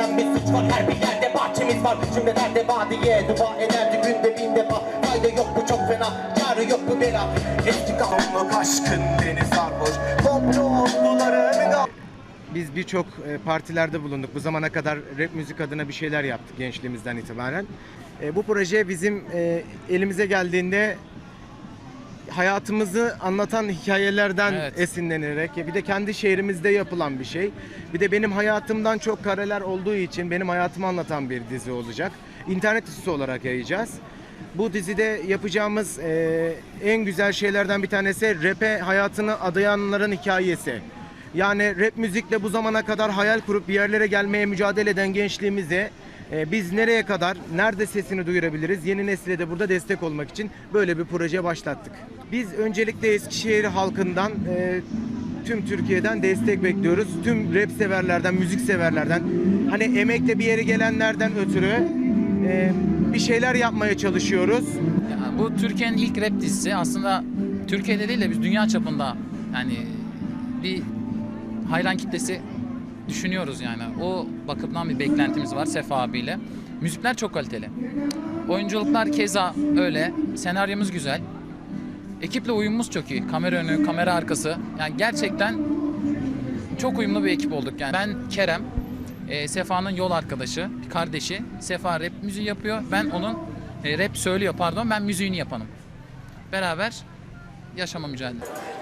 işlenen bir suç var Her bir yerde bahçemiz var Cümlelerde vadiye Dua ederdi günde bin defa Fayda yok bu çok fena Yarı yok bu bela Eski kanlı aşkın beni sarhoş Biz birçok e, partilerde bulunduk. Bu zamana kadar rap müzik adına bir şeyler yaptık gençliğimizden itibaren. E, Bu proje bizim e, elimize geldiğinde hayatımızı anlatan hikayelerden Evet. esinlenerek bir de kendi şehrimizde yapılan bir şey. Bir de benim hayatımdan çok kareler olduğu için benim hayatımı anlatan bir dizi olacak. İnternet dizisi olarak yayacağız. Bu dizide yapacağımız e, en güzel şeylerden bir tanesi rap'e hayatını adayanların hikayesi. Yani rap müzikle bu zamana kadar hayal kurup bir yerlere gelmeye mücadele eden gençliğimize e, biz nereye kadar, nerede sesini duyurabiliriz? Yeni nesile de burada destek olmak için böyle bir proje başlattık. Biz öncelikle Eskişehir halkından, e, tüm Türkiye'den destek bekliyoruz. Tüm rap severlerden, müzik severlerden, hani emekle bir yere gelenlerden ötürü e, bir şeyler yapmaya çalışıyoruz. Bu Türkiye'nin ilk rap dizisi aslında Türkiye'de değil de biz dünya çapında yani bir hayran kitlesi düşünüyoruz yani. O bakımdan bir beklentimiz var Sefa abiyle. Müzikler çok kaliteli. Oyunculuklar keza öyle. Senaryomuz güzel. Ekiple uyumumuz çok iyi. Kamera önü, kamera arkası. Yani gerçekten çok uyumlu bir ekip olduk yani. Ben Kerem, e, Sefa'nın yol arkadaşı, kardeşi. Sefa rap müziği yapıyor. Ben onun e, rap söylüyor pardon. Ben müziğini yapanım. Beraber yaşama mücadelesi.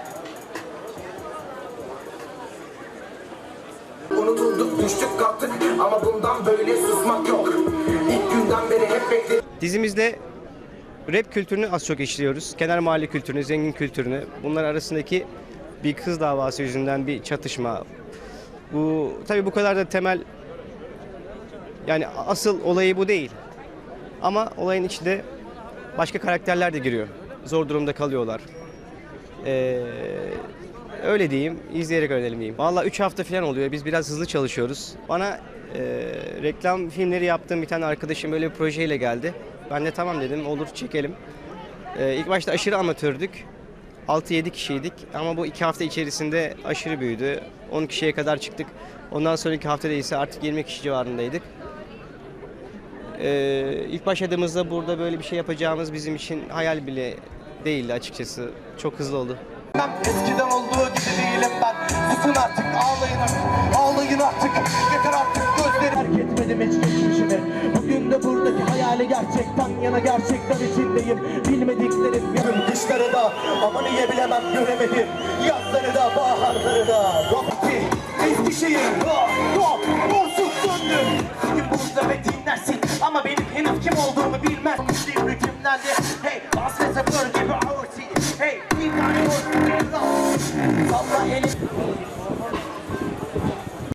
Unutulduk düştük kalktık Ama bundan böyle susmak yok İlk günden beri hep bekledim Dizimizde rap kültürünü az çok işliyoruz. Kenar mahalle kültürünü, zengin kültürünü. Bunlar arasındaki bir kız davası yüzünden bir çatışma. Bu tabii bu kadar da temel yani asıl olayı bu değil. Ama olayın içinde başka karakterler de giriyor. Zor durumda kalıyorlar. Ee, öyle diyeyim, izleyerek öğrenelim diyeyim. Valla 3 hafta falan oluyor. Biz biraz hızlı çalışıyoruz. Bana e, reklam filmleri yaptığım bir tane arkadaşım böyle bir projeyle geldi. Ben de tamam dedim, olur çekelim. E, ilk başta aşırı amatördük. 6-7 kişiydik ama bu 2 hafta içerisinde aşırı büyüdü. 10 kişiye kadar çıktık. Ondan sonraki haftada ise artık 20 kişi civarındaydık. Ee, ilk başladığımızda burada böyle bir şey yapacağımız bizim için hayal bile değildi açıkçası. Çok hızlı oldu. Eskiden olduğu Susun artık ağlayın artık Ağlayın artık. Yeter artık gözleri Terk etmedim hiç geçmişimi Bugün de buradaki hayali gerçekten yana gerçekler içindeyim. Bilmediklerim yarım kışları da Ama niye bilemem göremedim. Yazları da baharları da. Rocky Eskişehir Rock Rock Borsuk döndüm. Bugün burada ve dinlersin Ama benim henüz kim olduğumu bilmez. Bizim hükümden de Hey Las ve opa ele...